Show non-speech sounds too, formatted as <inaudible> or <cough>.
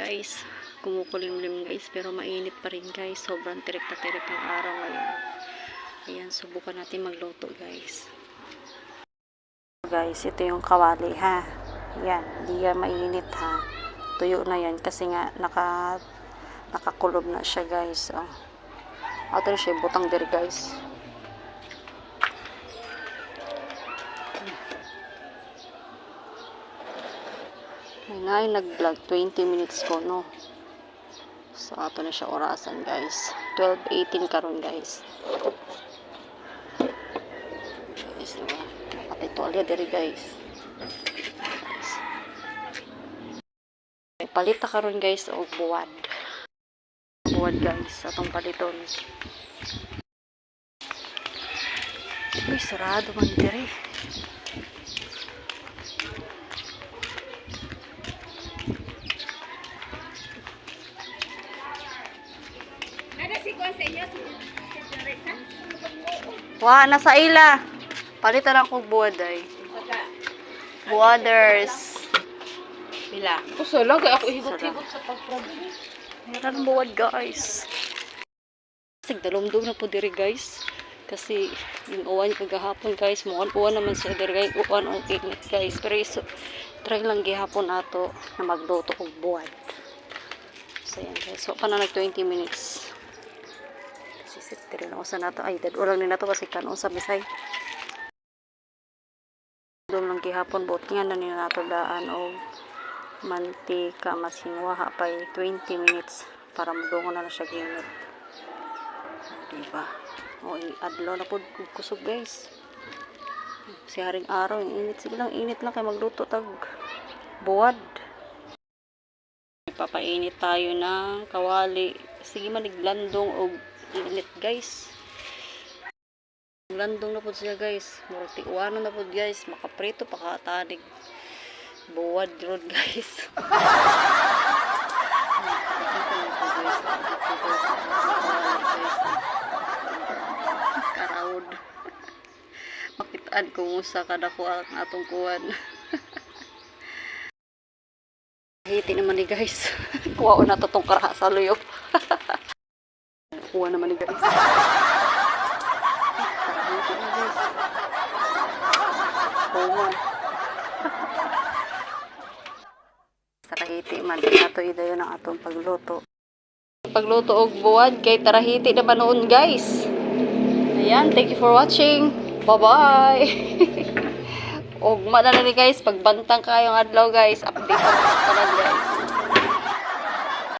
guys. Kumukulimlim guys. Pero mainit pa rin guys. Sobrang tirik na tirik ang araw ngayon. Ayan, subukan natin magluto guys. Guys, ito yung kawali ha. Yan, hindi yan mainit ha. Tuyo na yan kasi nga naka nakakulob na siya guys. Oh. Ato siya butang diri guys. May na nag-vlog 20 minutes ko no. So ato na siya orasan guys. 12:18 karon guys. Guys, diba? Tuwalya diri guys. Palit na karon guys og buwad. Buwad guys atong paliton. Uy, sarado man diri. Ada si Juan sa inyo, si si Teresa? Wa nasa ila. Palitan ako buwad ay. Buwaders. Bila. Uso lang, kaya ako higot-higot sa pagprabi. Meron buwad guys. Sigdalomdom na po diri guys. Kasi yung uwan kagahapon guys, muwan uwan naman siya diri guys, uwan ang init guys. Pero iso, try lang gihapon ato na magluto og buwad. So yan guys, so pa na nag 20 minutes. Kasi sit rin ako sa nato. Ay, dad ulang ni nato kasi kanon sa bisay. Dom lang gihapon bot nga na ni nato daan og mantika masingwa pa 20 minutes para madungo na na siya ginit. Diba? O, adlaw na po kusog guys. Si haring araw, init. Sige lang, init lang kay magluto tag buwad. Ipapainit tayo ng kawali. Sige man, naglandong o init guys. Landong na po siya guys. Murti uwanan na po guys. Makaprito pa katanig. Buwad road guys. Karawd. Makitaan kung usa kada ko ang atong kuwan. Hiti naman ni guys. <laughs> Kuha na to tong karaha sa <laughs> luyo. Kuha naman ni guys. Guys. Tarahiti man ato idayo ng atong pagluto. Pagluto og buwad kay tarahiti na noon guys. Ayan, thank you for watching. Bye-bye. <laughs> og na ni guys, pagbantang kayong adlaw guys, update ko na talaga.